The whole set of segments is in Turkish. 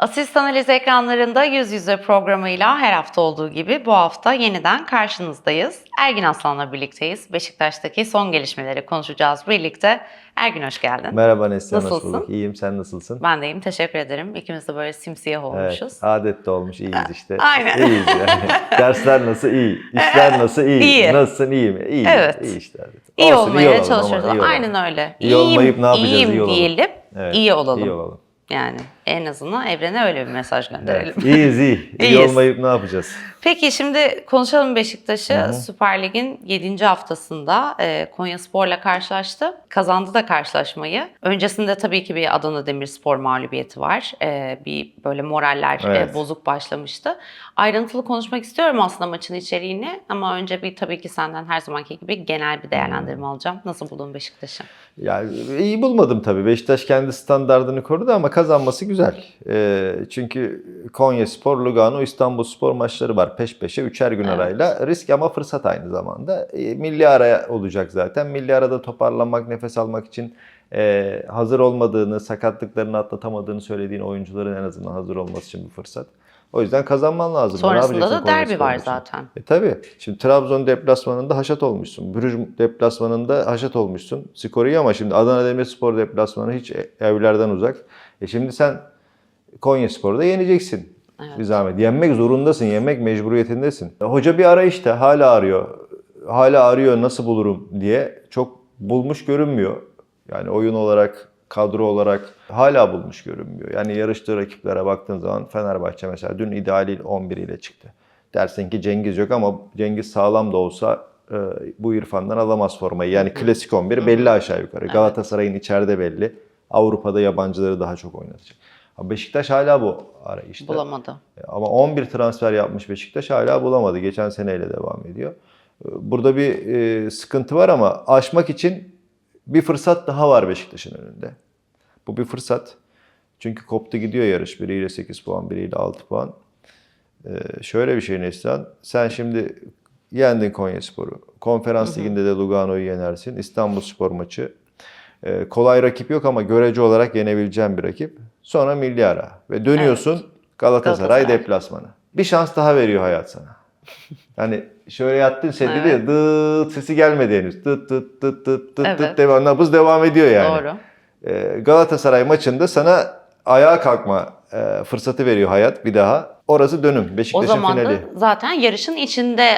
Asist Analiz ekranlarında yüz yüze programıyla her hafta olduğu gibi bu hafta yeniden karşınızdayız. Ergin Aslan'la birlikteyiz. Beşiktaş'taki son gelişmeleri konuşacağız birlikte. Ergin hoş geldin. Merhaba Neslihan, hoş Nasılsın? bulduk. İyiyim, sen nasılsın? Ben deyim, teşekkür ederim. İkimiz de böyle simsiyah olmuşuz. Evet, adet de olmuş, iyiyiz işte. Aynen. İyiyiz yani. Dersler nasıl? iyi. İşler nasıl? iyi. İyi. Nasılsın? iyi mi? İyi. Evet. İyi işte. Evet. İyi Olsun, olmaya ama çalışıyoruz. iyi olalım. Aynen öyle. İyi olmayıp ne yapacağız? İyiyim İyi olalım. diyelim, Evet, iyi olalım. İyi olalım. Yani en azından evrene öyle bir mesaj gönderelim. Evet. İyiyiz iyi. İyi İyiyiz. olmayıp ne yapacağız? Peki şimdi konuşalım Beşiktaş'ı. Hı hı. Süper Lig'in 7. haftasında e, Konya Spor'la karşılaştı. Kazandı da karşılaşmayı. Öncesinde tabii ki bir Adana Demirspor mağlubiyeti var. E, bir böyle moraller e, Evet. bozuk başlamıştı. Ayrıntılı konuşmak istiyorum aslında maçın içeriğini ama önce bir tabii ki senden her zamanki gibi genel bir değerlendirme alacağım. Nasıl buldun Beşiktaş'ı? Yani iyi bulmadım tabii. Beşiktaş kendi standartını korudu ama kazanması güzel. Ee, çünkü Konya Spor, Lugano, İstanbul Spor maçları var peş peşe üçer gün Evet. arayla. Risk ama fırsat aynı zamanda. Ee, milli araya olacak zaten. Milli arada toparlanmak, nefes almak için e, hazır olmadığını, sakatlıklarını atlatamadığını söylediğin oyuncuların en azından hazır olması için bir fırsat. O yüzden kazanman lazım. Sonrasında da derbi var zaten. E tabi. Şimdi Trabzon deplasmanında haşat olmuşsun. Brüj deplasmanında haşat olmuşsun. Skor iyi ama şimdi Adana Demirspor deplasmanı hiç e- evlerden uzak. E şimdi sen Konya Spor'da yeneceksin. Evet. Bir zahmet. Yenmek zorundasın. Yenmek mecburiyetindesin. E, hoca bir arayışta hala arıyor. Hala arıyor nasıl bulurum diye. Çok bulmuş görünmüyor. Yani oyun olarak, kadro olarak hala bulmuş görünmüyor. Yani yarıştığı rakiplere baktığın zaman Fenerbahçe mesela dün idealiyle 11 ile çıktı. Dersin ki Cengiz yok ama Cengiz sağlam da olsa e, bu İrfan'dan alamaz formayı. Yani klasik 11 belli aşağı yukarı. Galatasaray'ın içeride belli. Avrupa'da yabancıları daha çok oynatacak. Beşiktaş hala bu arayışta. Bulamadı. Ama 11 transfer yapmış Beşiktaş hala bulamadı. Geçen seneyle devam ediyor. Burada bir e, sıkıntı var ama aşmak için bir fırsat daha var Beşiktaş'ın önünde. Bu bir fırsat. Çünkü koptu gidiyor yarış. Biriyle 8 puan, biriyle 6 puan. E, şöyle bir şey Neslihan. Sen şimdi yendin Konyaspor'u. Konferans liginde de Lugano'yu yenersin. İstanbul Spor maçı. E, kolay rakip yok ama görece olarak yenebileceğin bir rakip. Sonra milli ara. Ve dönüyorsun Galatasaray, Galatasaray. deplasmanı. Bir şans daha veriyor hayat sana. Hani şöyle yattın sen dedi ya dıt sesi gelmedi henüz. Dıt dıt dıt dıt dıt Evet. dıt devam, nabız devam ediyor yani. Doğru. Ee, Galatasaray maçında sana ayağa kalkma e, fırsatı veriyor hayat bir daha. Orası dönüm. O Beşiktaş'ın zaman finali. da zaten yarışın içinde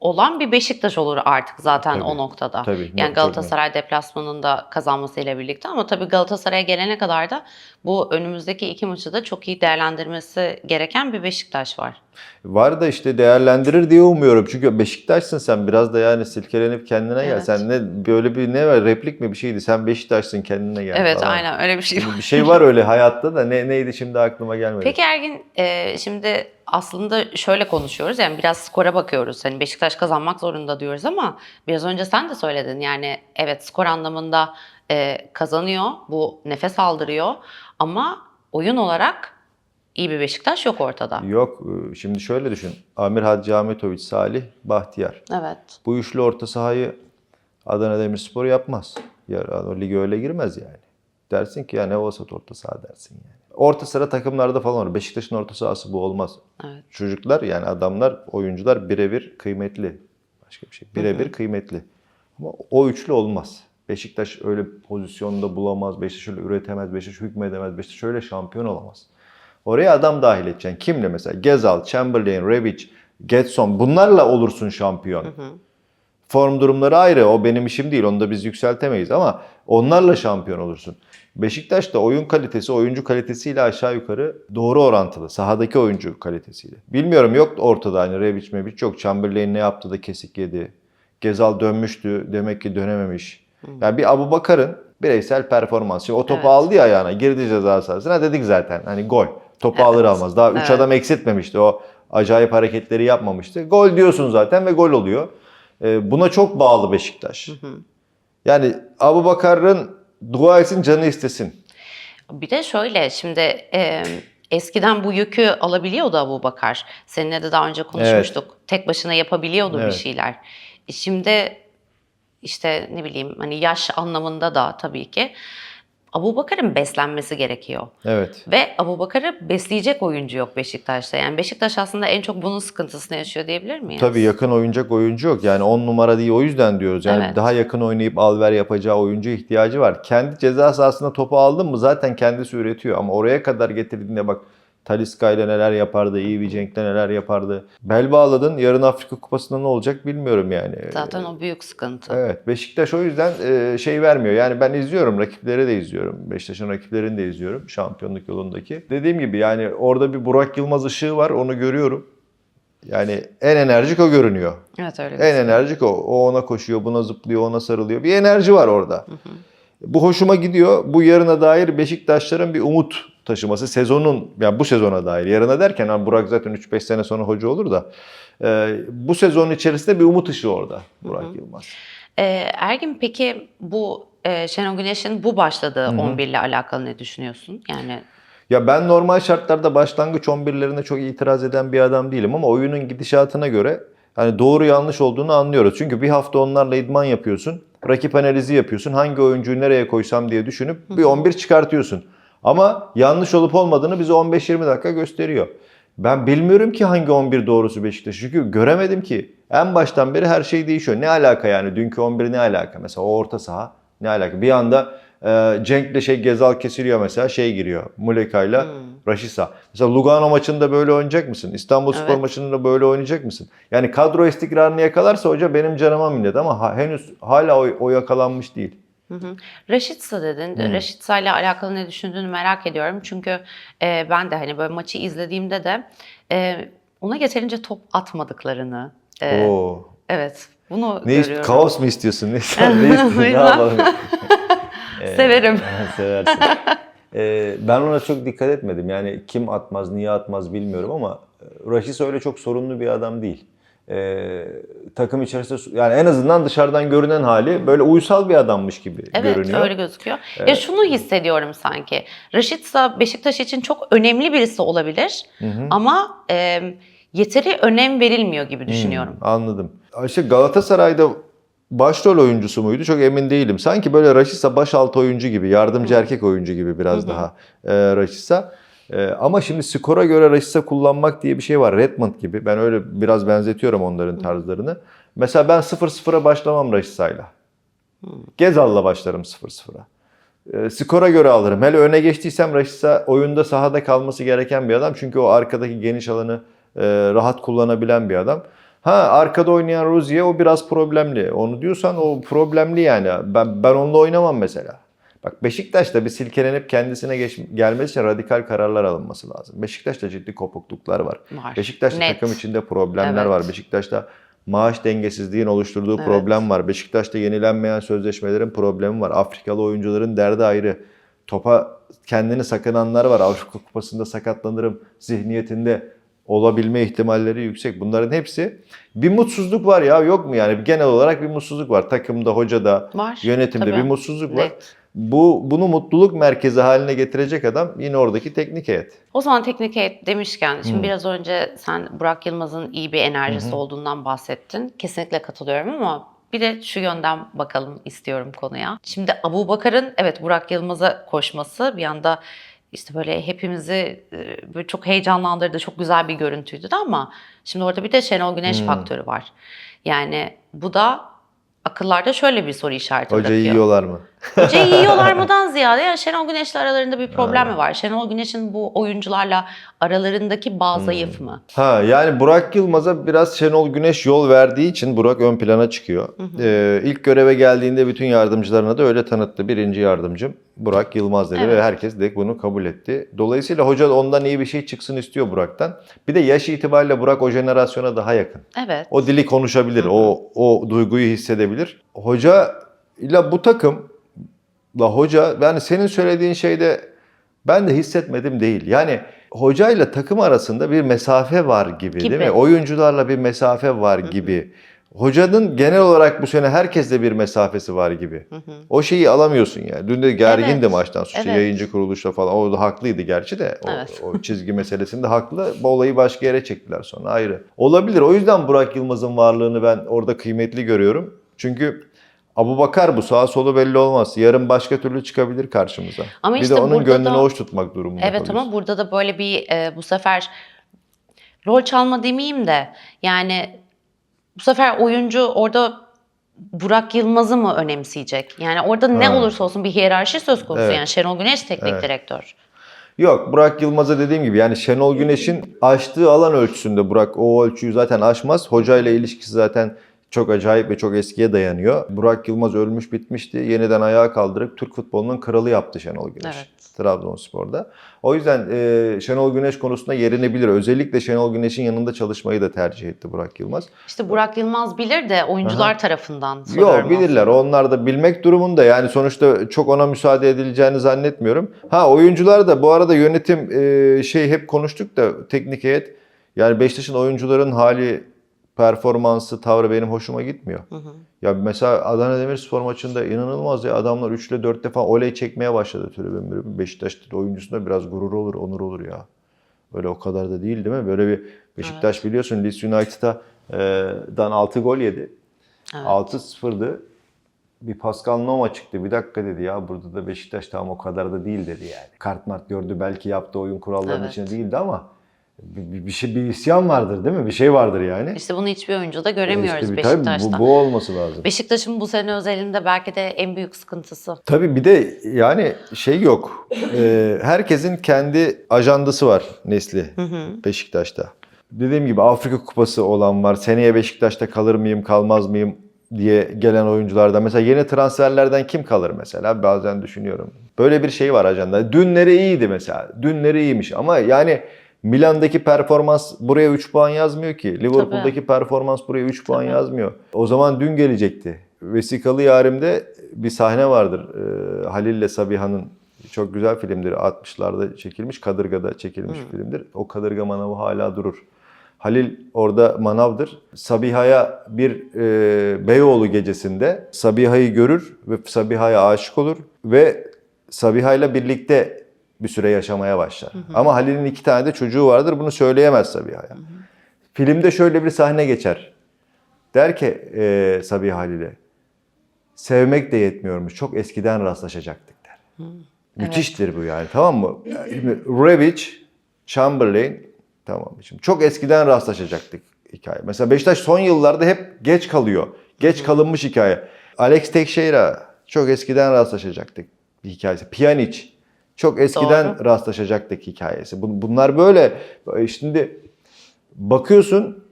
olan bir Beşiktaş olur artık zaten Tabii. o noktada. Tabii, Yani Galatasaray deplasmanında kazanmasıyla birlikte ama tabii Galatasaray'a gelene kadar da bu önümüzdeki iki maçı da çok iyi değerlendirmesi gereken bir Beşiktaş var. Var da işte değerlendirir diye umuyorum. Çünkü Beşiktaş'sın sen biraz da yani silkelenip kendine gel. Evet. Sen ne böyle bir ne var replik mi bir şeydi. Sen Beşiktaş'sın kendine gel. evet falan. aynen öyle bir şey var. Bir şey var öyle hayatta da ne neydi şimdi aklıma gelmedi. Peki Ergin e, şimdi aslında şöyle konuşuyoruz yani biraz skora bakıyoruz. Hani Beşiktaş kazanmak zorunda diyoruz ama biraz önce sen de söyledin yani evet skor anlamında e, kazanıyor. Bu nefes aldırıyor ama oyun olarak iyi bir Beşiktaş yok ortada. Yok e, şimdi şöyle düşün. Amir Hacı Ahmetoviç, Salih, Bahtiyar. Evet. Bu üçlü orta sahayı Adana Demirspor yapmaz. Ya, o lige öyle girmez yani. Dersin ki ya ne vasat orta saha dersin yani. Orta sıra takımlarda falan olur. Beşiktaş'ın orta sahası bu olmaz. Evet. Çocuklar yani adamlar, oyuncular birebir kıymetli. Başka bir şey. Birebir kıymetli. Ama o üçlü olmaz. Beşiktaş öyle pozisyonda bulamaz. Beşiktaş öyle üretemez. Beşiktaş hükmedemez. Beşiktaş öyle şampiyon olamaz. Oraya adam dahil edeceksin. Kimle mesela? Gezal, Chamberlain, Rebic, Getson. Bunlarla olursun şampiyon. Form durumları ayrı. O benim işim değil. Onu da biz yükseltemeyiz ama onlarla şampiyon olursun. Beşiktaş da oyun kalitesi, oyuncu kalitesiyle aşağı yukarı doğru orantılı. Sahadaki oyuncu kalitesiyle. Bilmiyorum yok ortada hani Rebic mebic yok. Chamberlain ne yaptı da kesik yedi. Gezal dönmüştü. Demek ki dönememiş. Yani bir Abu Bakar'ın bireysel performansı. O topu Evet. aldı ya ayağına. Girdi ceza sahasına dedik zaten. Hani gol. Topu Evet. alır almaz. Daha 3 Evet. adam eksiltmemişti. O acayip hareketleri yapmamıştı. Gol diyorsun zaten ve gol oluyor. Ee, buna çok bağlı Beşiktaş. Yani Abu Bakar'ın dua etsin canı istesin. Bir de şöyle şimdi e, eskiden bu yükü alabiliyordu Abu Bakar. Seninle de daha önce konuşmuştuk. Tek başına yapabiliyordu bir Evet. şeyler. E, Şimdi işte ne bileyim hani yaş anlamında da tabii ki Abubakar'ın beslenmesi gerekiyor. Evet. Ve Abubakar'ı besleyecek oyuncu yok Beşiktaş'ta. Yani Beşiktaş aslında en çok bunun sıkıntısını yaşıyor diyebilir miyiz? Tabii yakın oynayacak oyuncu yok. Yani 10 numara değil o yüzden diyoruz. Yani Evet. daha yakın oynayıp alver yapacağı oyuncu ihtiyacı var. Kendi ceza sahasında topu aldın mı zaten kendisi üretiyor. Ama oraya kadar getirdiğinde bak Taliska ile neler yapardı, iyi Cenk'le neler yapardı. Bel bağladın yarın Afrika Kupası'nda ne olacak bilmiyorum yani. Zaten o büyük sıkıntı. Evet Beşiktaş o yüzden e, şey vermiyor. Yani ben izliyorum rakipleri de izliyorum. Beşiktaş'ın rakiplerini de izliyorum şampiyonluk yolundaki. Dediğim gibi yani orada bir Burak Yılmaz ışığı var onu görüyorum. Yani en enerjik o görünüyor. Evet öyle. En gözüküyor. enerjik o. O ona koşuyor, buna zıplıyor, ona sarılıyor. Bir enerji var orada. Bu hoşuma gidiyor. Bu yarına dair Beşiktaşların bir umut taşıması. Sezonun, yani bu sezona dair. Yarına derken ha, Burak zaten 3-5 sene sonra hoca olur da. e, bu sezonun içerisinde bir umut ışığı orada Burak Yılmaz. Ee, Ergin peki bu e, Şenol Güneş'in bu başladığı 11 ile alakalı ne düşünüyorsun? Yani Ya ben normal şartlarda başlangıç 11'lerine çok itiraz eden bir adam değilim ama oyunun gidişatına göre hani doğru yanlış olduğunu anlıyoruz. Çünkü bir hafta onlarla idman yapıyorsun, rakip analizi yapıyorsun, hangi oyuncuyu nereye koysam diye düşünüp bir 11 çıkartıyorsun. Ama yanlış olup olmadığını bize 15-20 dakika gösteriyor. Ben bilmiyorum ki hangi 11 doğrusu Beşiktaş. Çünkü göremedim ki. En baştan beri her şey değişiyor. Ne alaka yani? Dünkü 11 ne alaka? Mesela o orta saha ne alaka? Bir anda e, Cenk'le şey Gezal kesiliyor mesela şey giriyor. Muleka'yla Raşisa. Mesela Lugano maçında böyle oynayacak mısın? İstanbul Spor Evet. maçında böyle oynayacak mısın? Yani kadro istikrarını yakalarsa hoca benim canıma minnet ama ha- henüz hala o, o yakalanmış değil. Hı hı. Raşitsa dedin. Raşitsa ile alakalı ne düşündüğünü merak ediyorum. Çünkü e, ben de hani böyle maçı izlediğimde de e, ona yeterince top atmadıklarını. e, Oo. evet. Bunu Ne görüyorum. kaos mu istiyorsun? Ne, ne istiyorsun? ne yapalım? Severim. Seversin. Ee, ben ona çok dikkat etmedim. Yani kim atmaz, niye atmaz bilmiyorum ama e, Raşis öyle çok sorunlu bir adam değil. Ee, takım içerisinde yani en azından dışarıdan görünen hali böyle uysal bir adammış gibi Evet görünüyor. öyle gözüküyor. Ya şunu hissediyorum sanki. Raşitsa Beşiktaş için çok önemli birisi olabilir. Ama e, yeteri önem verilmiyor gibi düşünüyorum. Anladım. İşte Galatasaray'da başrol oyuncusu muydu çok emin değilim. Sanki böyle Raşitsa baş altı oyuncu gibi, yardımcı erkek oyuncu gibi biraz daha e, Raşitsa. E, ama şimdi skora göre Raşitsa kullanmak diye bir şey var. Redmond gibi. Ben öyle biraz benzetiyorum onların tarzlarını. Mesela ben 0-0'a başlamam Raşitsa'yla. Gezal'la başlarım 0-0'a. E, skora göre alırım. Hele öne geçtiysem Raşitsa oyunda sahada kalması gereken bir adam. Çünkü o arkadaki geniş alanı e, rahat kullanabilen bir adam. Ha arkada oynayan Rozier o biraz problemli. Onu diyorsan o problemli yani. Ben ben onunla oynamam mesela. Bak Beşiktaş'ta bir silkelenip kendisine geç, gelmesi için radikal kararlar alınması lazım. Beşiktaş'ta ciddi kopukluklar var. Var. Beşiktaş'ta Net. takım içinde problemler Evet. var. Beşiktaş'ta maaş dengesizliğin oluşturduğu Evet. problem var. Beşiktaş'ta yenilenmeyen sözleşmelerin problemi var. Afrikalı oyuncuların derdi ayrı. Topa kendini sakınanlar var. Avrupa Kupası'nda sakatlanırım zihniyetinde olabilme ihtimalleri yüksek. Bunların hepsi bir mutsuzluk var ya yok mu yani genel olarak bir mutsuzluk var. Takımda, hocada, Var, yönetimde tabii. bir mutsuzluk var. Net. Bu bunu mutluluk merkezi haline getirecek adam yine oradaki teknik heyet. O zaman teknik heyet demişken, şimdi biraz önce sen Burak Yılmaz'ın iyi bir enerjisi olduğundan bahsettin. Kesinlikle katılıyorum ama bir de şu yönden bakalım istiyorum konuya. Şimdi Abu Bakar'ın evet Burak Yılmaz'a koşması bir anda işte böyle hepimizi böyle çok heyecanlandırdı, çok güzel bir görüntüydü de ama şimdi orada bir de Şenol Güneş faktörü var. Yani bu da akıllarda şöyle bir soru işareti Hocayı bırakıyor. yiyorlar mı? Hocayı yiyorlar mıdan ziyade ya Şenol Güneş'le aralarında bir problem mi var? Şenol Güneş'in bu oyuncularla aralarındaki bağ zayıf mı? Ha yani Burak Yılmaz'a biraz Şenol Güneş yol verdiği için Burak ön plana çıkıyor. Ee, ilk göreve geldiğinde bütün yardımcılarına da öyle tanıttı. Birinci yardımcım Burak Yılmaz dedi Evet. ve herkes de bunu kabul etti. Dolayısıyla hoca da ondan iyi bir şey çıksın istiyor Burak'tan. Bir de yaş itibariyle Burak o jenerasyona daha yakın. Evet. O dili konuşabilir, o o duyguyu hissedebilir. Hoca ile bu takım la hoca yani senin söylediğin şeyde ben de hissetmedim değil. Yani hocayla takım arasında bir mesafe var gibi, Gibi. değil mi? Oyuncularla bir mesafe var gibi. Hocanın genel olarak bu sene herkesle bir mesafesi var gibi. O şeyi alamıyorsun yani. Dün de gergindi Evet. maçtan sonra. Evet. Yayıncı kuruluşla falan. O da haklıydı gerçi de. O, Evet. o çizgi meselesinde haklı. Bu olayı başka yere çektiler sonra ayrı. Olabilir. O yüzden Burak Yılmaz'ın varlığını ben orada kıymetli görüyorum. Çünkü Abu Bakar bu sağa solu belli olmaz. Yarın başka türlü çıkabilir karşımıza. Ama bir işte de onun gönlünü da- hoş tutmak durumunda Evet ama burada da böyle bir e, bu sefer rol çalma demeyeyim de yani bu sefer oyuncu orada Burak Yılmaz'ı mı önemseyecek? Yani orada ne Ha. olursa olsun bir hiyerarşi söz konusu Evet. yani Şenol Güneş teknik Evet. direktör. Yok Burak Yılmaz'a dediğim gibi yani Şenol Güneş'in aştığı alan ölçüsünde Burak o ölçüyü zaten aşmaz. Hoca ile ilişkisi zaten çok acayip ve çok eskiye dayanıyor. Burak Yılmaz ölmüş bitmişti. Yeniden ayağa kaldırıp Türk futbolunun kralı yaptı Şenol Güneş. Evet. Trabzonspor'da. O yüzden e, Şenol Güneş konusunda yerini bilir. Özellikle Şenol Güneş'in yanında çalışmayı da tercih etti Burak Yılmaz. İşte Burak Yılmaz bilir de oyuncular tarafından soruyorum. Yok bilirler. Onlar da bilmek durumunda. Yani sonuçta çok ona müsaade edileceğini zannetmiyorum. Ha oyuncular da bu arada yönetim e, şey hep konuştuk da teknik heyet. Yani Beşiktaş'ın oyuncuların hali, performansı, tavrı benim hoşuma gitmiyor. Ya mesela Adana Demirspor maçında inanılmaz ya adamlar 3 ile 4 defa oley çekmeye başladı tribün tribün. Beşiktaş oyuncusunda biraz gurur olur, onur olur ya. Öyle o kadar da değil değil mi? Böyle bir Beşiktaş biliyorsun Leeds United'a e, dan 6 gol yedi. Evet. 6-0'dı. Bir Pascal Noma çıktı. Bir dakika dedi ya burada da Beşiktaş tam o kadar da değil dedi yani. Kart mart gördü belki yaptı oyun kurallarının Evet. içinde değildi ama bir, bir, şey bir isyan vardır değil mi? Bir şey vardır yani. İşte bunu hiçbir oyuncuda göremiyoruz İşte bir- tabii Beşiktaş'ta. bu, bu olması lazım. Beşiktaş'ın bu sene özelinde belki de en büyük sıkıntısı. Tabii bir de yani şey yok. Ee, herkesin kendi ajandası var Nesli Beşiktaş'ta. Dediğim gibi Afrika Kupası olan var. Seneye Beşiktaş'ta kalır mıyım, kalmaz mıyım diye gelen oyunculardan. Mesela yeni transferlerden kim kalır mesela? Bazen düşünüyorum. Böyle bir şey var ajanda. Dünleri iyiydi mesela. Dünleri iyiymiş ama yani Milan'daki performans buraya 3 puan yazmıyor ki. Liverpool'daki performans buraya 3 puan Tabii. yazmıyor. O zaman dün gelecekti. Vesikalı Yarim'de bir sahne vardır. Ee, Halil ile Sabiha'nın çok güzel filmdir. 60'larda çekilmiş, Kadırga'da çekilmiş filmdir. O Kadırga manavı hala durur. Halil orada manavdır. Sabiha'ya bir e, Beyoğlu gecesinde Sabiha'yı görür ve Sabiha'ya aşık olur ve Sabiha'yla birlikte bir süre yaşamaya başlar. Ama Halil'in iki tane de çocuğu vardır. Bunu söyleyemez Sabiha'ya. Filmde şöyle bir sahne geçer. Der ki e, Sabiha Halil'e sevmek de yetmiyormuş. Çok eskiden rastlaşacaktık der. Müthiştir bu yani tamam mı? Şimdi Rebic, Chamberlain tamam mı? Şimdi çok eskiden rastlaşacaktık hikaye. Mesela Beşiktaş son yıllarda hep geç kalıyor. Geç kalınmış hikaye. Alex Teixeira çok eskiden rastlaşacaktık bir hikayesi. Pjanic çok eskiden Doğru. rastlaşacaktık hikayesi. Bun- Bunlar böyle. Şimdi bakıyorsun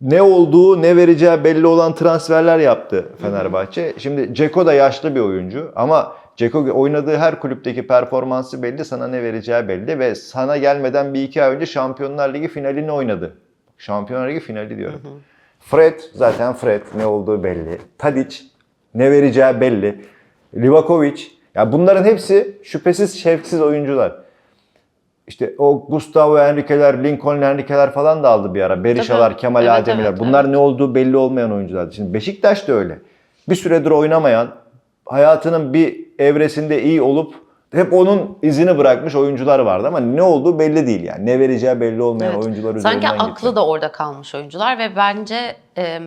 ne olduğu ne vereceği belli olan transferler yaptı Fenerbahçe. Şimdi Ceko da yaşlı bir oyuncu ama Ceko oynadığı her kulüpteki performansı belli, sana ne vereceği belli ve sana gelmeden bir iki ay önce Şampiyonlar Ligi finalini oynadı. Şampiyonlar Ligi finali diyorum. Fred zaten Fred ne olduğu belli. Tadic ne vereceği belli. Livakovic ya bunların hepsi şüphesiz şevksiz oyuncular. İşte o Gustavo Henrique'ler, Lincoln Henrique'ler falan da aldı bir ara. Berisha'lar, Tabii. Kemal Evet, Ademi'ler. evet, Bunlar ne olduğu belli olmayan oyunculardı. Şimdi Beşiktaş da öyle. Bir süredir oynamayan, hayatının bir evresinde iyi olup hep onun izini bırakmış oyuncular vardı ama ne olduğu belli değil yani. Ne vereceği belli olmayan Evet. oyuncular Sanki üzerinden aklı gitti. da orada kalmış oyuncular ve bence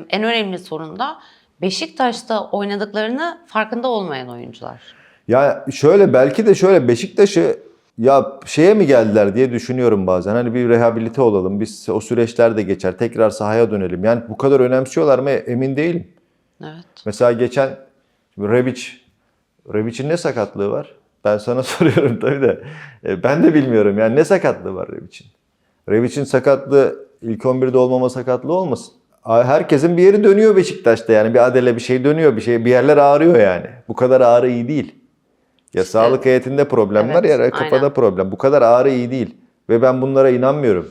en önemli sorun da Beşiktaş'ta oynadıklarını farkında olmayan oyuncular. Ya şöyle belki de şöyle Beşiktaş'ı ya şeye mi geldiler diye düşünüyorum bazen. Hani bir rehabilite olalım. Biz o süreçler de geçer. Tekrar sahaya dönelim. Yani bu kadar önemsiyorlar mı emin değilim. Evet. Mesela geçen şimdi Rebic Rebic'in ne sakatlığı var? Ben sana soruyorum tabii de. E, ben de bilmiyorum yani ne sakatlığı var Rebic'in? Rebic'in sakatlığı ilk 11'de olmama sakatlığı olmasın? Herkesin bir yeri dönüyor Beşiktaş'ta yani bir adele bir şey dönüyor bir şey bir yerler ağrıyor yani. Bu kadar ağrı iyi değil. Ya sağlık heyetinde problem var Evet, ya kafada aynen. problem. Bu kadar ağrı iyi değil. Ve ben bunlara inanmıyorum.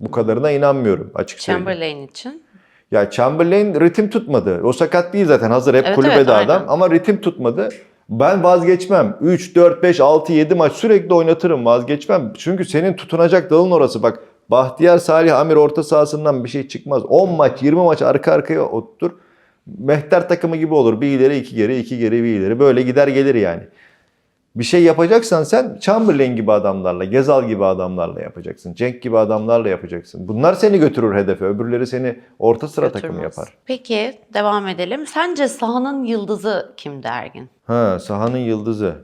Bu kadarına inanmıyorum açık söyleyeyim. Chamberlain için. Ya Chamberlain ritim tutmadı. O sakat değil zaten hazır hep Evet, kulübede evet, aynen. adam ama ritim tutmadı. Ben vazgeçmem. 3, 4, 5, 6, 7 maç sürekli oynatırım vazgeçmem. Çünkü senin tutunacak dalın orası. Bak Bahtiyar Salih Amir orta sahasından bir şey çıkmaz. 10 maç 20 maç arka arkaya otur. Mehter takımı gibi olur. Bir ileri iki geri iki geri bir ileri. Böyle gider gelir yani. Bir şey yapacaksan sen Chamberlain gibi adamlarla, Gezal gibi adamlarla yapacaksın. Cenk gibi adamlarla yapacaksın. Bunlar seni götürür hedefe. Öbürleri seni orta sıra takımı Götürmez. yapar. Peki devam edelim. Sence sahanın yıldızı kimdi Ergin? Ha, sahanın yıldızı.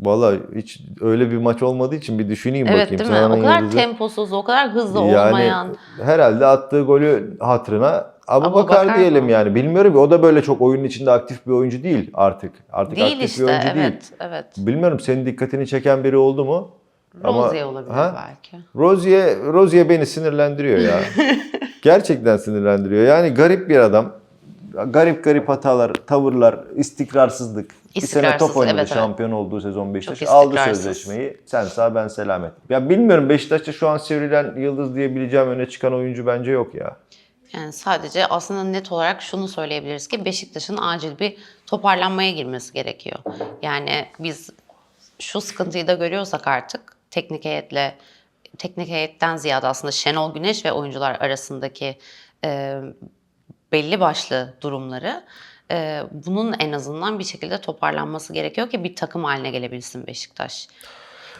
Valla hiç öyle bir maç olmadığı için bir düşüneyim Evet bakayım. değil mi? Sahanın O kadar yıldızı. temposuz, o kadar hızlı Yani olmayan. herhalde attığı golü hatırına Abu Abu Bakar Bakar diyelim mı? yani. Bilmiyorum o da böyle çok oyunun içinde aktif bir oyuncu değil artık. Artık Değil aktif işte bir oyuncu evet değil. evet. Bilmiyorum senin dikkatini çeken biri oldu mu? Ama- Rozier olabilir Ha? belki. Rozier, Rozier beni sinirlendiriyor ya. Gerçekten sinirlendiriyor. Yani garip bir adam. Garip garip hatalar, tavırlar, istikrarsızlık. Bir sene top oynadı evet, evet. şampiyon olduğu sezon Beşiktaş. Çok Aldı sözleşmeyi. Sen sağ ben selamet. Ya bilmiyorum Beşiktaş'ta şu an sivrilen yıldız diyebileceğim öne çıkan oyuncu bence yok ya. Yani sadece aslında net olarak şunu söyleyebiliriz ki Beşiktaş'ın acil bir toparlanmaya girmesi gerekiyor. Yani biz şu sıkıntıyı da görüyorsak artık teknik heyetle teknik heyetten ziyade aslında Şenol Güneş ve oyuncular arasındaki e, belli başlı durumları e, bunun en azından bir şekilde toparlanması gerekiyor ki bir takım haline gelebilsin Beşiktaş.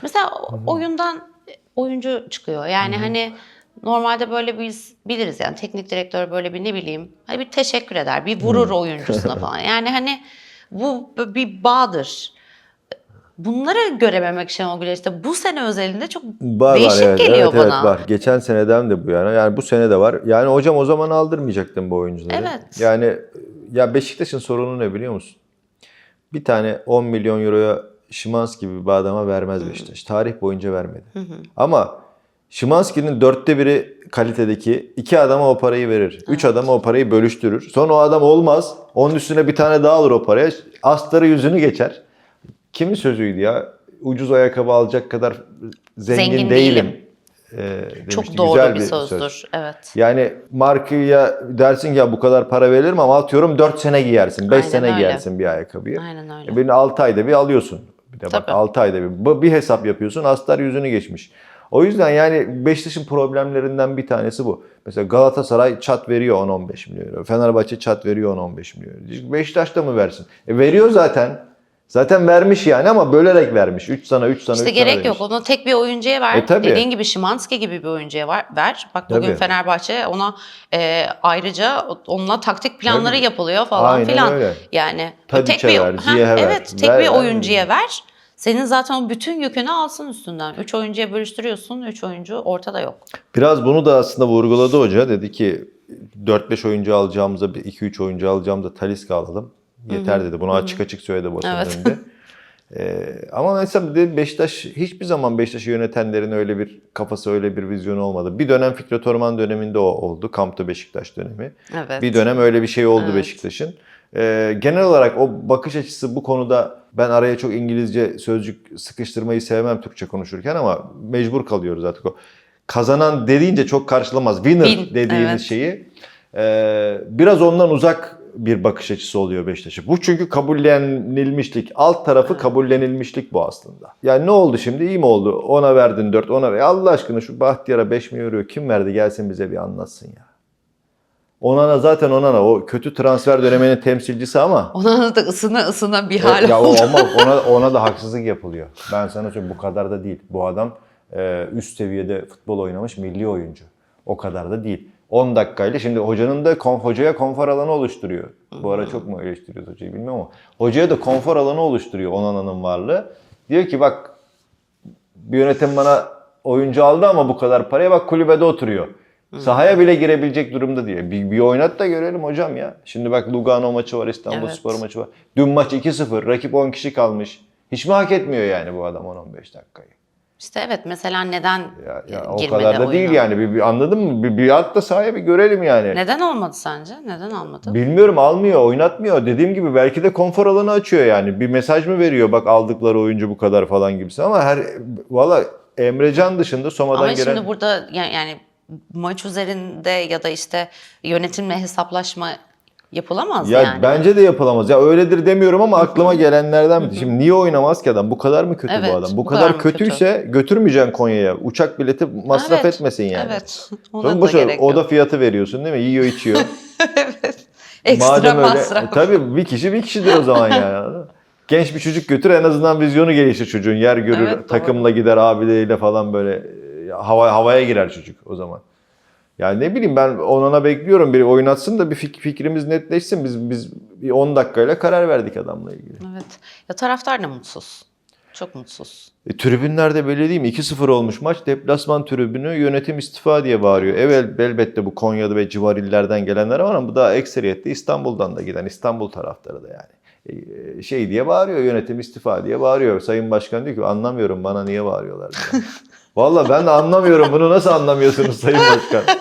Mesela o- oyundan oyuncu çıkıyor. Yani hani normalde böyle biz biliriz yani teknik direktör böyle bir ne bileyim hani bir teşekkür eder, bir vurur oyuncusuna falan. Yani hani bu bir bağdır. Bunları görememek Şenol Güneş'te bu sene özelinde çok Var değişik var evet, geliyor evet, bana. evet var. Geçen seneden de bu yani. Yani bu sene de var. Yani hocam o zaman aldırmayacaktın bu oyuncuları. Evet. Yani ya Beşiktaş'ın sorunu ne biliyor musun? Bir tane 10 milyon euroya Şimanski gibi bir adama vermez Beşiktaş. Tarih boyunca vermedi. Ama Şimanski'nin dörtte biri kalitedeki iki adama o parayı verir. Üç adama o parayı bölüştürür. Sonra o adam olmaz. Onun üstüne bir tane daha alır o paraya. Astarı yüzünü geçer. Kimin sözüydü ya? Ucuz ayakkabı alacak kadar zengin, Zengin değilim. değilim. Demişti. Çok doğru Güzel bir söz. sözdür. Evet. Yani markaya dersin ki ya bu kadar para verilir mi ama atıyorum 4 sene giyersin, 5 Aynen sene öyle. giyersin bir ayakkabıyı. Aynen öyle. E, Birini 6 ayda bir alıyorsun. Bir de bak Tabii. 6 ayda bir. Bir hesap yapıyorsun astar yüzünü geçmiş. O yüzden yani Beşiktaş'ın problemlerinden bir tanesi bu. Mesela Galatasaray çat veriyor 10-15 milyon euro. Fenerbahçe çat veriyor 10-15 milyon euro. Beşiktaş da mı versin? E veriyor zaten. Zaten vermiş yani ama bölerek vermiş. 3 sana 3 sana İşte 3 sana gerek demiş. yok. Onu tek bir oyuncuya ver. E, tabii. Dediğin gibi Şimanski gibi bir oyuncuya var, ver. Bak bugün Tabii. Fenerbahçe ona e, ayrıca onunla taktik planları Tabii. yapılıyor falan Aynen filan. öyle. Yani Tadiç'e tek bir ver, Ha, ver. Evet, tek Ver, bir ver. oyuncuya ver. Senin zaten o bütün yükünü alsın üstünden. Üç oyuncuya bölüştürüyorsun. Üç oyuncu ortada yok. Biraz bunu da aslında vurguladı hoca. Dedi ki 4-5 oyuncu alacağımıza bir 2-3 oyuncu alacağımıza Talisca alalım. Yeter dedi. Bunu açık açık söyledi basının Evet. önünde. Ee, ama mesela dedi Beşiktaş hiçbir zaman Beşiktaş'ı yönetenlerin öyle bir kafası öyle bir vizyonu olmadı. Bir dönem Fikret Orman döneminde o oldu. Kampta Beşiktaş dönemi. Evet. Bir dönem öyle bir şey oldu Evet. Beşiktaş'ın. Ee, genel olarak o bakış açısı bu konuda ben araya çok İngilizce sözcük sıkıştırmayı sevmem Türkçe konuşurken ama mecbur kalıyoruz artık o. Kazanan dediğince çok karşılamaz. Winner Win, dediğimiz evet. şeyi ee, biraz ondan uzak bir bakış açısı oluyor Beşiktaş'a. Bu çünkü kabullenilmişlik. Alt tarafı kabullenilmişlik bu aslında. Yani ne oldu şimdi? İyi mi oldu? Ona verdin 4, ona ver. Allah aşkına şu Bahtiyar'a 5 milyon euro kim verdi? Gelsin bize bir anlatsın ya. Onana zaten Onana o kötü transfer döneminin temsilcisi ama Ona da ısına ısına bir hal ya oldu. ama ona ona da haksızlık yapılıyor. Ben sana söyleyeyim bu kadar da değil. Bu adam e, üst seviyede futbol oynamış milli oyuncu. O kadar da değil. 10 dakikayla şimdi hocanın da kon- hocaya konfor alanı oluşturuyor. Bu ara çok mu eleştiriyoruz hocayı bilmiyorum ama hocaya da konfor alanı oluşturuyor Onana'nın varlığı. Diyor ki bak bir yönetim bana oyuncu aldı ama bu kadar paraya bak kulübede oturuyor. Sahaya bile girebilecek durumda diye. Bir, bir oynat da görelim hocam ya. Şimdi bak Lugano maçı var, İstanbul Evet. Spor maçı var. Dün maç 2-0, rakip 10 kişi kalmış. Hiç mi hak etmiyor yani bu adam 10-15 dakikayı? İşte evet mesela neden Ya, ya o kadar da oyuna? değil yani. Bir, bir anladın mı? Bir, bir at da sahaya bir görelim yani. Neden olmadı sence? Neden olmadı? Bilmiyorum almıyor, oynatmıyor. Dediğim gibi belki de konfor alanı açıyor yani. Bir mesaj mı veriyor bak aldıkları oyuncu bu kadar falan gibisi ama her valla Emrecan dışında Soma'dan Ama gelen şimdi burada ya- yani maç üzerinde ya da işte yönetimle hesaplaşma yapılamaz Ya yani. bence de yapılamaz. Ya öyledir demiyorum ama aklıma gelenlerden bir. Şimdi niye oynamaz ki adam? Bu kadar mı kötü Evet, bu adam? Bu, bu kadar, kadar kötüyse götürmeyeceksin Konya'ya. Uçak bileti masraf Evet, etmesin yani. Evet. Ona da boş ver, gerek oda fiyatı veriyorsun değil mi? Yiyor içiyor. Ekstra Madem öyle. masraf. E, tabii bir kişi bir kişidir o zaman yani. Genç bir çocuk götür en azından vizyonu gelişir çocuğun. Yer görür, Evet, doğru. takımla gider abileriyle falan böyle hava, havaya girer çocuk o zaman. Yani ne bileyim ben onana bekliyorum bir oynatsın da bir fik- fikrimiz netleşsin. Biz biz bir 10 dakikayla karar verdik adamla ilgili. Evet. Ya taraftar da mutsuz. Çok mutsuz. E, tribünlerde belli değil mi? 2-0 olmuş maç. Deplasman tribünü yönetim istifa diye bağırıyor. Evet elbette bu Konya'da ve civar illerden gelenler var ama bu da ekseriyette İstanbul'dan da giden İstanbul taraftarı da yani. E, şey diye bağırıyor yönetim istifa diye bağırıyor. Sayın Başkan diyor ki anlamıyorum bana niye bağırıyorlar. Valla ben de anlamıyorum bunu nasıl anlamıyorsunuz Sayın Başkan?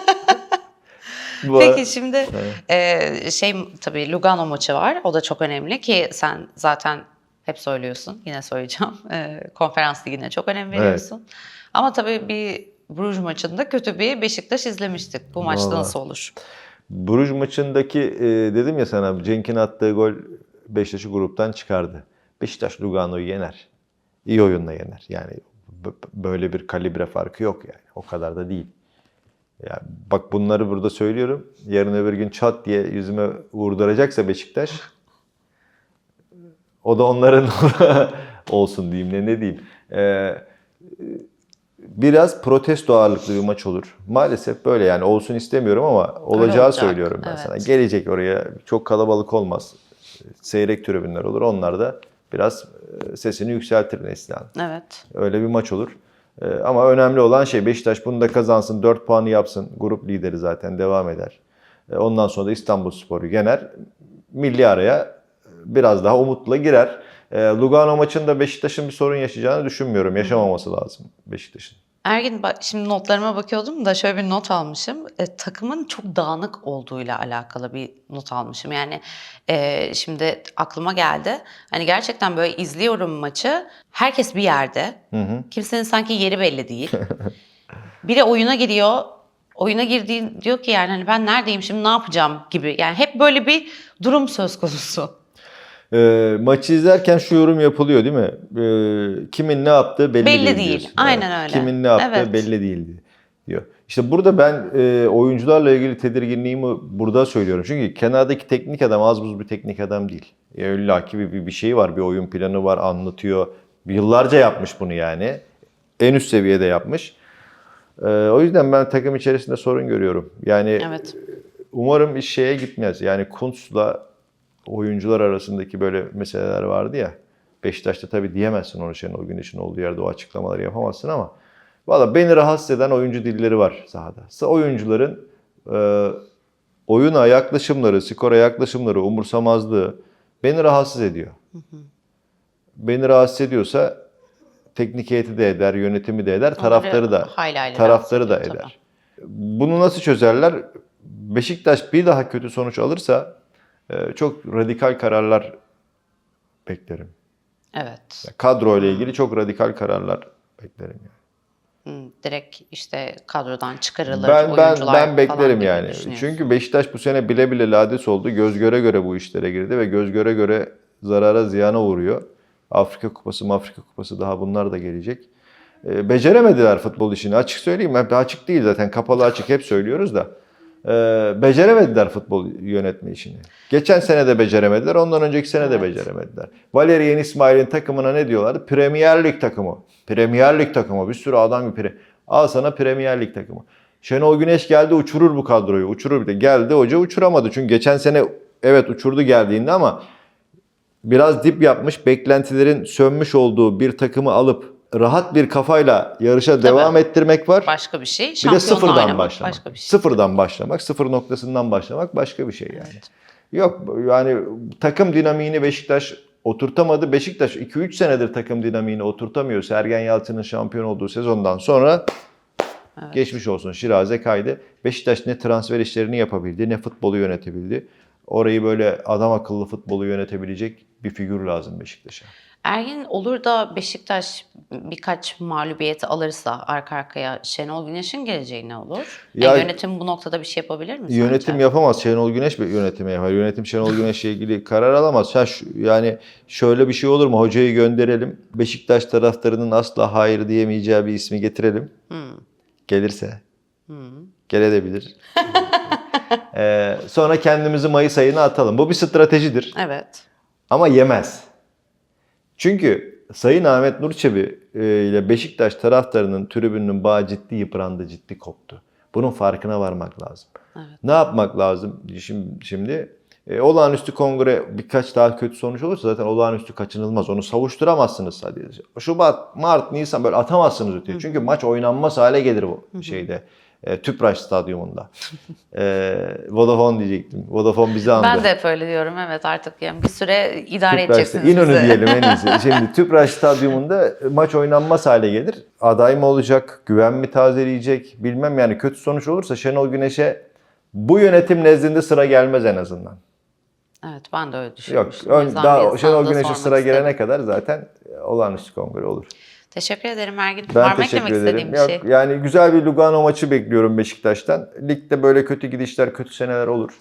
Bu- Peki şimdi e, şey tabii Lugano maçı var. O da çok önemli ki sen zaten hep söylüyorsun. Yine söyleyeceğim. E, konferans ligine çok önem veriyorsun. Ama tabii bir Bruges maçında kötü bir Beşiktaş izlemiştik. Bu maçta Vallahi. nasıl olur? Bruges maçındaki e, dedim ya sana Cenk'in attığı gol Beşiktaş'ı gruptan çıkardı. Beşiktaş Lugano'yu yener. İyi oyunla yener. Yani böyle bir kalibre farkı yok yani. O kadar da değil. Ya bak bunları burada söylüyorum. Yarın öbür gün çat diye yüzüme vurduracaksa Beşiktaş o da onların olsun diyeyim ne ne diyeyim. Ee, biraz protesto ağırlıklı bir maç olur. Maalesef böyle yani olsun istemiyorum ama olacağı olacak, söylüyorum ben evet. sana. Gelecek oraya çok kalabalık olmaz. Seyrek tribünler olur. Onlar da biraz e, sesini yükseltir Neslihan. Evet. Öyle bir maç olur. Ee, ama önemli olan şey Beşiktaş bunu da kazansın, 4 puanı yapsın. Grup lideri zaten devam eder. Ee, ondan sonra da İstanbul Sporu yener. Milli araya biraz daha umutla girer. Lugano maçında Beşiktaş'ın bir sorun yaşayacağını düşünmüyorum. Yaşamaması lazım Beşiktaş'ın. Ergin bak şimdi notlarıma bakıyordum da şöyle bir not almışım. E, takımın çok dağınık olduğuyla alakalı bir not almışım. Yani e, şimdi aklıma geldi. Hani gerçekten böyle izliyorum maçı. Herkes bir yerde. Kimsenin sanki yeri belli değil. Biri oyuna giriyor. Oyuna girdiği diyor ki yani hani ben neredeyim şimdi ne yapacağım gibi. Yani hep böyle bir durum söz konusu. Ee, maçı izlerken şu yorum yapılıyor değil mi? Ee, kimin ne yaptığı belli, Belli değil. değil. diyorsun. Aynen öyle. Kimin ne yaptığı Evet. belli değildi diyor. İşte burada ben e, oyuncularla ilgili tedirginliğimi burada söylüyorum. Çünkü kenardaki teknik adam az buz bir teknik adam değil. Ya illa ki bir, bir, şey var, bir oyun planı var, anlatıyor. Yıllarca yapmış bunu yani. En üst seviyede yapmış. Ee, o yüzden ben takım içerisinde sorun görüyorum. Yani Evet. Umarım iş şeye gitmez. Yani Kuntz'la oyuncular arasındaki böyle meseleler vardı ya. Beşiktaş'ta tabii diyemezsin onu Şenol Güneş'in olduğu yerde o açıklamaları yapamazsın ama valla beni rahatsız eden oyuncu dilleri var sahada. Sa- Oyuncuların e, oyuna yaklaşımları, skora yaklaşımları, umursamazlığı beni rahatsız ediyor. Beni rahatsız ediyorsa teknik heyeti de eder, yönetimi de eder, taraftarı da taraftarı da eder. Bunu nasıl çözerler? Beşiktaş bir daha kötü sonuç alırsa çok radikal kararlar beklerim. Evet. Kadro ile ilgili çok radikal kararlar beklerim. Yani. Direkt işte kadrodan çıkarılır Ben ben ben beklerim yani. Çünkü Beşiktaş bu sene bile bile lades oldu. Göz göre göre bu işlere girdi ve göz göre göre zarara ziyana uğruyor. Afrika Kupası, Afrika Kupası daha bunlar da gelecek. E, beceremediler futbol işini. Açık söyleyeyim. Hep açık değil zaten. Kapalı açık hep söylüyoruz da. E, beceremediler futbol yönetme işini. Geçen sene de beceremediler. Ondan önceki sene de Evet. beceremediler. Valerian İsmail'in takımına ne diyorlardı? Premier Lig takımı. Premier Lig takımı. Bir sürü adam bir pre. Al sana Premier Lig takımı. Şenol Güneş geldi uçurur bu kadroyu. Uçurur bir de. Geldi hoca uçuramadı. Çünkü geçen sene evet uçurdu geldiğinde ama biraz dip yapmış, beklentilerin sönmüş olduğu bir takımı alıp rahat bir kafayla yarışa devam ettirmek var. başka bir şey. bir de Şampiyonla sıfırdan oynamak başlamak. Başka bir şey. Sıfırdan başlamak, sıfır noktasından başlamak başka bir şey yani. Yok yani takım dinamiğini Beşiktaş oturtamadı. Beşiktaş 2-3 senedir takım dinamiğini oturtamıyor. Sergen Yalçın'ın şampiyon olduğu sezondan sonra geçmiş olsun Şiraze kaydı. Beşiktaş ne transfer işlerini yapabildi ne futbolu yönetebildi. Orayı böyle adam akıllı futbolu yönetebilecek bir figür lazım Beşiktaş'a. Ergin olur da Beşiktaş birkaç mağlubiyeti alırsa arka arkaya Şenol Güneş'in geleceği ne olur? Ya- Yani yönetim bu noktada bir şey yapabilir mi Yönetim sence? yapamaz. Şenol Güneş bir yönetimi yapar. Yönetim Şenol Güneş'le ilgili karar alamaz. Ha, yani şöyle bir şey olur mu? Hocayı gönderelim. Beşiktaş taraftarının asla hayır diyemeyeceği bir ismi getirelim. Hmm. Gelirse. Gelebilir. Ee, sonra kendimizi Mayıs ayına atalım. Bu bir stratejidir. Evet. Ama yemez. Çünkü Sayın Ahmet Nurçebi e, ile Beşiktaş taraftarının tribününün bağı ciddi yıprandı, ciddi koptu. Bunun farkına varmak lazım. Ne yapmak lazım şimdi? şimdi? E, olağanüstü kongre birkaç daha kötü sonuç olursa zaten olağanüstü kaçınılmaz. Onu savuşturamazsınız hadi. Şubat, Mart, Nisan böyle atamazsınız öteye. Çünkü maç oynanmaz hale gelir bu şeyde. E, Tüpraş Stadyumunda. e, Vodafone diyecektim. Vodafone bizi andı. Ben de hep öyle diyorum evet artık yani bir süre idare Tüpraş'ta, edeceksiniz İnönü bizi. diyelim en iyisi. Şimdi Tüpraş Stadyumunda maç oynanmaz hale gelir. Aday mı olacak, güven mi tazeleyecek bilmem yani kötü sonuç olursa Şenol Güneş'e bu yönetim nezdinde sıra gelmez en azından. Evet ben de öyle Yok, düşünmüştüm. O ön, daha Şenol Güneş'e sıra gelene kadar zaten olağanüstü kongre olur. Teşekkür ederim Ergin. Ben Var mı eklemek ederim. istediğim bir Yok, şey? Yani güzel bir Lugano maçı bekliyorum Beşiktaş'tan. Ligde böyle kötü gidişler, kötü seneler olur.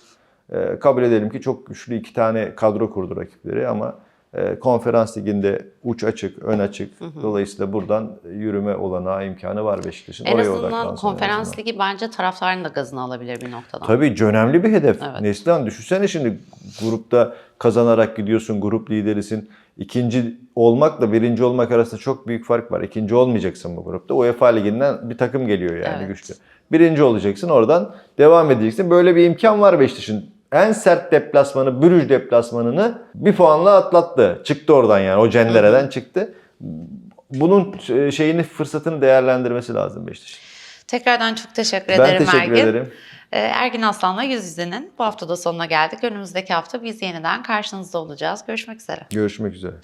Ee, kabul edelim ki çok güçlü iki tane kadro kurdu rakipleri ama e, konferans liginde uç açık, ön açık. Dolayısıyla buradan yürüme olanağı imkanı var Beşiktaş'ın. En Oraya azından en konferans azından. ligi bence taraftarın da gazını alabilir bir noktadan. Tabii önemli bir hedef. Evet. Neslihan düşünsene şimdi grupta kazanarak gidiyorsun, grup liderisin. İkinci olmakla birinci olmak arasında çok büyük fark var. İkinci olmayacaksın bu grupta. UEFA liginden bir takım geliyor yani Evet. güçlü. Birinci olacaksın oradan devam edeceksin. Böyle bir imkan var Beşiktaş'ın. En sert deplasmanı, Brüj deplasmanını bir puanla atlattı. Çıktı oradan yani o cendereden çıktı. Bunun e, şeyini fırsatını değerlendirmesi lazım Beşiktaş'ın. Tekrardan çok teşekkür Ben ederim teşekkür Ergin. ederim. Ee, Ergin Aslan'la Yüz Yüze'nin bu hafta da sonuna geldik. Önümüzdeki hafta biz yeniden karşınızda olacağız. Görüşmek üzere. Görüşmek üzere.